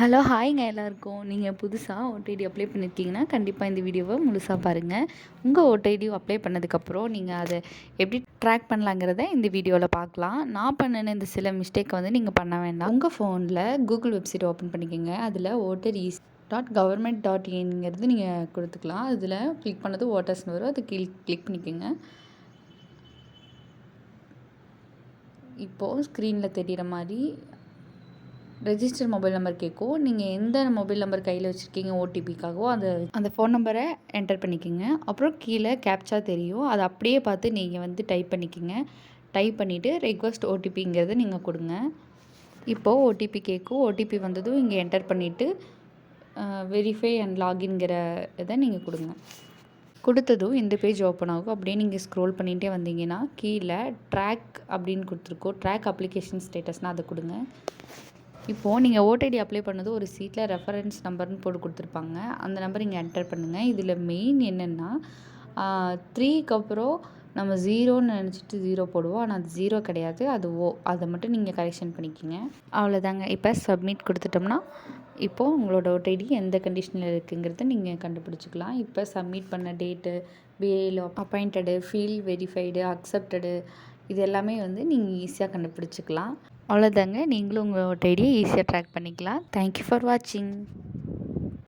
Hello ஹாய்ங்க எல்லாருக்கும். நீங்கள் புதுசாக ஓடிடி அப்ளை பண்ணியிருக்கீங்கன்னா கண்டிப்பாக இந்த வீடியோவை முழுசாக பாருங்கள் உங்கள் ஓடிடி அப்ளை பண்ணதுக்கப்புறம் நீங்கள் அதை எப்படி ட்ராக் பண்ணலாங்கிறத இந்த வீடியோவில் பார்க்கலாம். நான் பண்ணின இந்த சில மிஸ்டேக் வந்து நீங்கள் பண்ண வேண்டாம். உங்கள் ஃபோனில் கூகுள் வெப்சைட் ஓப்பன் பண்ணிக்கோங்க. அதில் voter is dot government dot இன்ங்கிறது நீங்கள் கொடுத்துக்கலாம். அதில் கிளிக் பண்ணது ஓட்டர்ஸ்னு வரும். அது கிளிக் கிளிக் பண்ணிக்கோங்க. இப்போது ஸ்க்ரீனில் தெரிகிற மாதிரி ரெஜிஸ்டர் மொபைல் நம்பர் கேட்கும் நீங்கள் எந்த மொபைல் நம்பர் கையில் வச்சுருக்கீங்க? ஓடிபிக்காகவோ அந்த அந்த ஃபோன் நம்பரை என்டர் பண்ணிக்கோங்க. அப்புறம் கீழே கேப்ச்சா தெரியும். அதை அப்படியே பார்த்து நீங்கள் வந்து டைப் பண்ணிக்கோங்க. டைப் பண்ணிவிட்டு ரெக்வஸ்ட் ஓடிபிங்கிறத நீங்கள் கொடுங்க. இப்போது ஓடிபி கேட்கும் ஓடிபி வந்ததும் இங்கே என்டர் பண்ணிவிட்டு வெரிஃபை அண்ட் லாகின்கிற இதை நீங்கள் கொடுங்க. கொடுத்ததும் இந்த பேஜ் ஓப்பன் ஆகும். அப்படியே நீங்கள் ஸ்க்ரோல் பண்ணிகிட்டே வந்தீங்கன்னா கீழே ட்ராக் அப்படின்னு கொடுத்துருக்கோம். ட்ராக் அப்ளிகேஷன் ஸ்டேட்டஸ்னால் அதை கொடுங்க. இப்போது நீங்கள் ஓடிடி அப்ளை பண்ணது ஒரு சீட்டில் ரெஃபரன்ஸ் நம்பர்னு போட்டு கொடுத்துருப்பாங்க. அந்த நம்பர் இங்கே என்டர் பண்ணுங்கள் இதில் மெயின் என்னென்னா த்ரீக்கு அப்புறம் நம்ம ஜீரோன்னு நினச்சிட்டு ஜீரோ போடுவோம். ஆனால் அது ஜீரோ கிடையாது. அது ஓ அதை மட்டும் நீங்கள் கரெக்ஷன் பண்ணிக்கிங்க. அவ்வளோதாங்க இப்போ சப்மிட் கொடுத்துட்டோம்னா இப்போது உங்களோட ஓடிடி எந்த கண்டிஷனில் இருக்குங்கிறத நீங்கள் கண்டுபிடிச்சிக்கலாம். இப்போ சப்மிட் பண்ண டேட்டு பிஏல அப்பாயிண்டடு ஃபீல் வெரிஃபைடு அக்செப்டடு இது எல்லாமே வந்து நீங்கள் ஈஸியாக கண்டுபிடிச்சிக்கலாம். அவ்வளோதாங்க நீங்களும் உங்கள் ஓடிடியை ஈஸியாக ட்ராக் பண்ணிக்கலாம். தேங்க்யூ ஃபார் வாட்சிங்